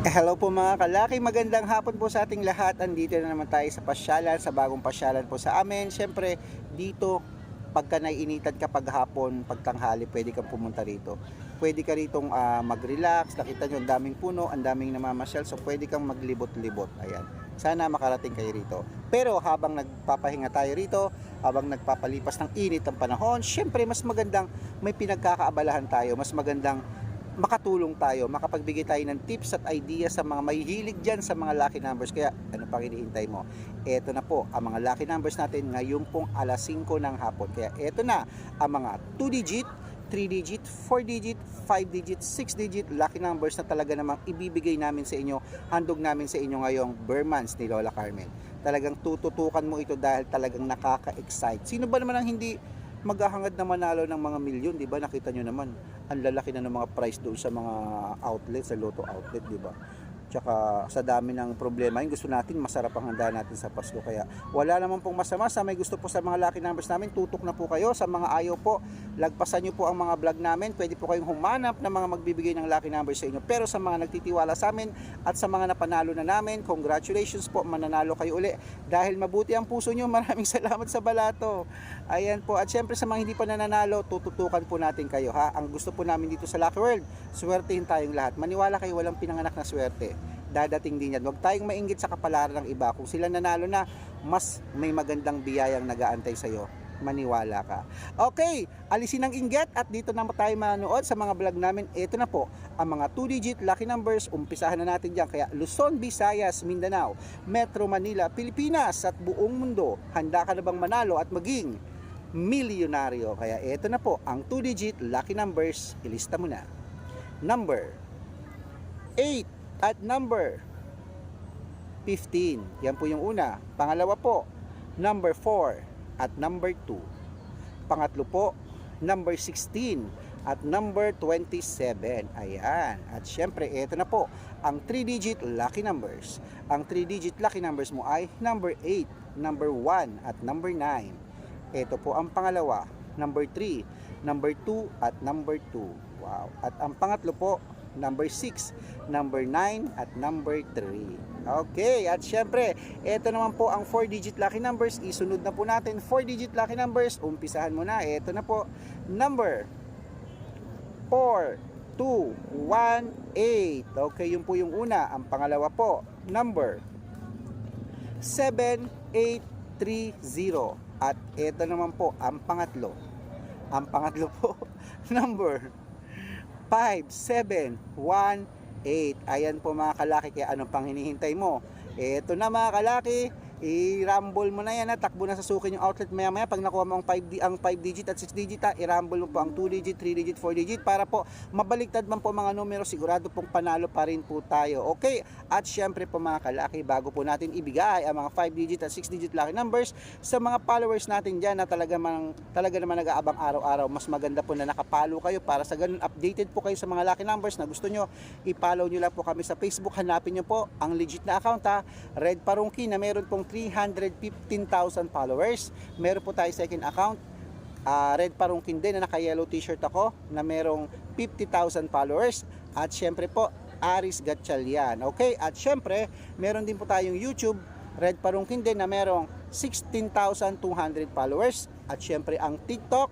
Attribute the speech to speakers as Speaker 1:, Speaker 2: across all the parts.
Speaker 1: Hello po mga kalaki, magandang hapon po sa ating lahat. Andito na naman tayo sa pasyalan, sa bagong pasyalan po sa amin. Siyempre, dito, pagka naiinitan ka paghapon, pagtanghali, pwede kang pumunta rito. Pwede ka ritong ah, mag-relax, nakita nyo, ang daming puno, ang daming namamasyal, so pwede kang maglibot-libot. Ayan. Sana makarating kayo rito. Pero habang nagpapahinga tayo rito, habang nagpapalipas ng init ng panahon, syempre mas magandang may pinagkakaabalahan tayo, mas magandang makatulong tayo, makapagbigay tayo ng tips at ideas sa mga mahihilig dyan sa mga lucky numbers. Kaya ano pang hinihintay mo? Eto na po ang mga lucky numbers natin ngayon pong alas 5 ng hapon. Kaya eto na ang mga 2 digit, 3 digit, 4 digit, 5 digit, 6 digit lucky numbers na talaga namang ibibigay namin sa inyo, handog namin sa inyo ngayong Burmans ni Lola Carmen. Talagang tututukan mo ito dahil talagang nakaka-excite. Sino ba naman ang hindi maghahangad na manalo ng mga milyon, 'di ba? Nakita nyo naman, ang lalaki na ng mga price doon sa mga outlet, sa Lotto outlet, 'di ba? Tsaka sa dami ng problema, yung gusto natin, masarap ang handa natin sa Pasko. Kaya wala naman pong masama sa may gusto po sa mga lucky numbers namin, tutok na po kayo. Sa mga ayaw po, lagpasan nyo po ang mga vlog namin. Pwede po kayong humanap ng mga magbibigay ng lucky numbers sa inyo. Pero sa mga nagtitiwala sa amin at sa mga napanalo na namin, congratulations po, mananalo kayo uli. Dahil mabuti ang puso nyo, maraming salamat sa balato. Ayan po. At syempre sa mga hindi pa nananalo, tututukan po natin kayo ha. Ang gusto po namin dito sa Lucky World, swertehin tayong lahat. Maniwala kayo, walang pinanganak na swerte. Dadating din yan. Huwag tayong mainggit sa kapalaran ng iba. Kung sila nanalo na, mas may magandang biyayang nagaantay sa'yo. Maniwala ka. Okay, alisin ang inggit at dito na tayo manood sa mga vlog namin. Ito na po, ang mga 2-digit lucky numbers. Umpisahan na natin dyan. Kaya Luzon, Visayas, Mindanao, Metro Manila, Pilipinas at buong mundo. Handa ka na bang manalo at maging milyonaryo? Kaya ito na po, ang 2-digit lucky numbers. Ilista mo na. Number 8 at number 15. Yan po yung una. Pangalawa po, number 4 at number 2. Pangatlo po, number 16 at number 27. Ayan. At syempre, ito na po, ang 3-digit lucky numbers. Ang 3-digit lucky numbers mo ay number 8, number 1 at number 9. Ito po ang pangalawa, number 3, number 2 at number 2. Wow. At ang pangatlo po, number 6, number 9 at number 3. Okay, at syempre, ito naman po ang 4-digit lucky numbers. Isunod na po natin 4-digit lucky numbers. Umpisahan mo na. Ito na po, number 4, 2, 1, 8. Okay, yun po yung una. Ang pangalawa po, number 7, 8, 3, 0. At ito naman po, ang pangatlo. Ang pangatlo po, number 5, 7, 1, 8. Ayan po mga kalaki, kaya anong pang hinihintay mo? Ito na mga kalaki, i-rumble mo na yan, ha? takbo na sa sukin yung outlet maya maya pag nakuha mo ang 5, di- ang 5 digit at 6 digit, ha? i-rumble mo po ang 2 digit, 3 digit, 4 digit para po mabaliktad man po mga numero, sigurado pong panalo pa rin po tayo. Okay, at syempre po mga kalaki, bago po natin ibigay ang mga 5 digit at 6 digit lucky numbers sa mga followers natin dyan na talaga, man, talaga naman nag-aabang araw-araw, mas maganda po na nakapalo kayo para sa ganun updated po kayo sa mga lucky numbers na gusto nyo, i-follow nyo lang po kami sa Facebook, hanapin nyo po ang legit na account ha, Red Parungki na meron pong 315,000 followers. Meron po tayo second account, ah, Red Parungkin din na naka-yellow t-shirt ako na merong 50,000 followers. At syempre po, Aris Gatchalian. Okay? At syempre, meron din po tayong YouTube, Red Parungkin din na merong 16,200 followers. At syempre, ang TikTok,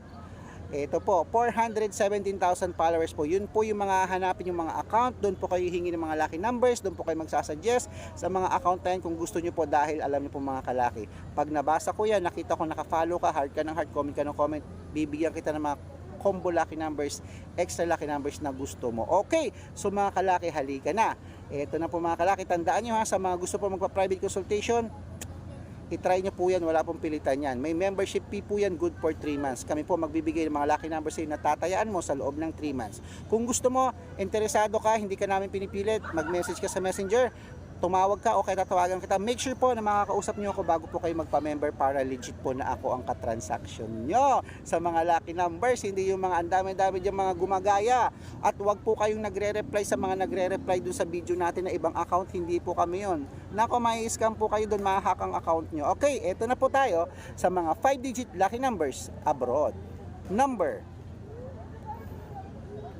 Speaker 1: ito po, 417,000 followers po. Yun po yung mga hanapin yung mga account. Doon po kayo hingi ng mga lucky numbers. Doon po kayo magsasuggest sa mga account na yan kung gusto nyo po dahil alam nyo po mga kalaki. Pag nabasa ko yan, nakita ko nakafollow ka, heart ka ng heart, comment ka ng comment, bibigyan kita ng mga combo lucky numbers, extra lucky numbers na gusto mo. Okay, so mga kalaki, halika na. Ito na po mga kalaki, tandaan nyo ha, sa mga gusto po magpa-private consultation, i-try nyo po yan, wala pong pilitan yan. May membership fee po yan, good for 3 months. Kami po magbibigay ng mga lucky numbers sa'yo na tatayaan mo sa loob ng 3 months. Kung gusto mo, interesado ka, hindi ka namin pinipilit, mag-message ka sa messenger, tumawag ka o kaya tatawagan kita, make sure po na makakausap nyo ako bago po kayo magpa-member para legit po na ako ang katransaksyon nyo sa mga lucky numbers, hindi yung mga andami-dami dyan mga gumagaya. At wag po kayong nagre-reply sa mga nagre-reply dun sa video natin na ibang account, hindi po kami yon. Nako, may scam po kayo doon, mahahack ang account nyo. Okay, eto na po tayo sa mga 5-digit lucky numbers abroad. Number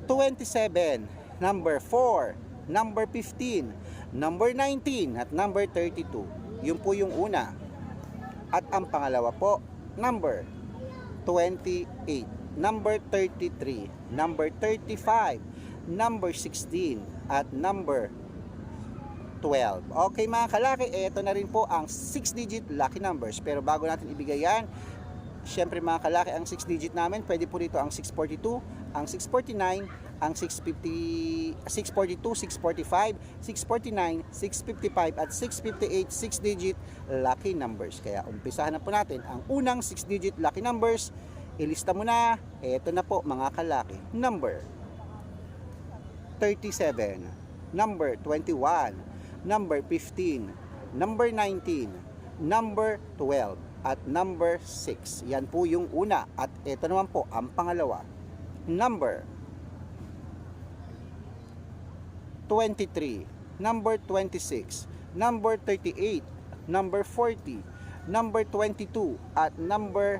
Speaker 1: 27, number 4, number 15, number 19, at number 32. Yun po yung una. At ang pangalawa po, number 28, number 33, number 35, number 16, at number 12. Okay mga kalaki, ito na rin po ang 6-digit lucky numbers. Pero bago natin ibigay yan, syempre mga kalaki, ang 6-digit namin, pwede po dito ang 642, ang 649, ang 650, 642, 645, 649, 655, at 658 6-digit lucky numbers. Kaya umpisahan na po natin ang unang 6-digit lucky numbers. Ilista mo na, ito na po mga kalaki. Number 37, number 21, number 15, number 19, number 12, at number 6. Yan po yung una. At ito naman po ang pangalawa. Number 23, number 26, number 38, number 40, number 22, at number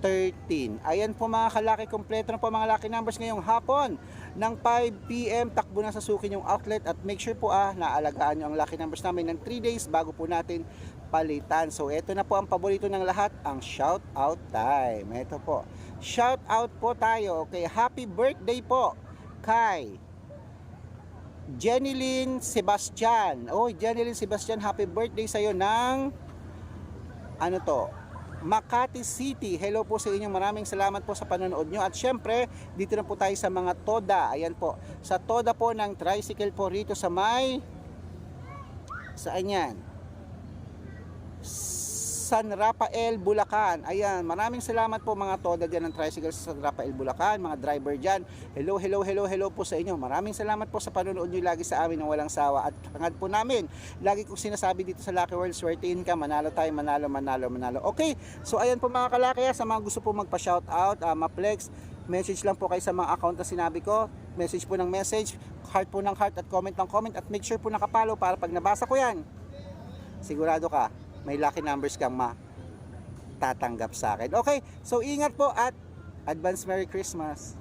Speaker 1: 13. Ayan po mga kalaki, kompleto na po mga lucky numbers ngayong hapon. Ng 5pm, takbo na sa sukin yung outlet at make sure po ah, naalagaan nyo ang lucky numbers namin ng 3 days bago po natin palitan. So ito na po ang paborito ng lahat, ang shout out time. Ito po. Shout out po tayo. Okay, happy birthday po kay Jenilyn Sebastian. Oh, Jenilyn Sebastian, happy birthday sa iyo ng ano to? Makati City. Hello po sa inyo. Maraming salamat po sa panonood nyo. At syempre, dito na po tayo sa mga Toda. Ayan po. Sa Toda po ng tricycle po rito sa may saan yan? San Rafael, Bulacan. Ayan, maraming salamat po mga toda dyan ng tricycle sa San Rafael, Bulacan, mga driver dyan. Hello, hello, hello, hello po sa inyo. Maraming salamat po sa panonood nyo lagi sa amin ng walang sawa. At hangad po namin, lagi kong sinasabi dito sa Lucky World, swertein ka, manalo tayo, manalo, manalo, manalo. Okay, so ayan po mga kalaki, ah, sa mga gusto po magpa-shoutout, uh, ma-flex, message lang po kayo sa mga account na sinabi ko. Message po ng message, heart po ng heart at comment ng comment at make sure po nakapalo para pag nabasa ko yan, sigurado ka, may lucky numbers kang matatanggap sa akin. Okay, so ingat po at advance Merry Christmas.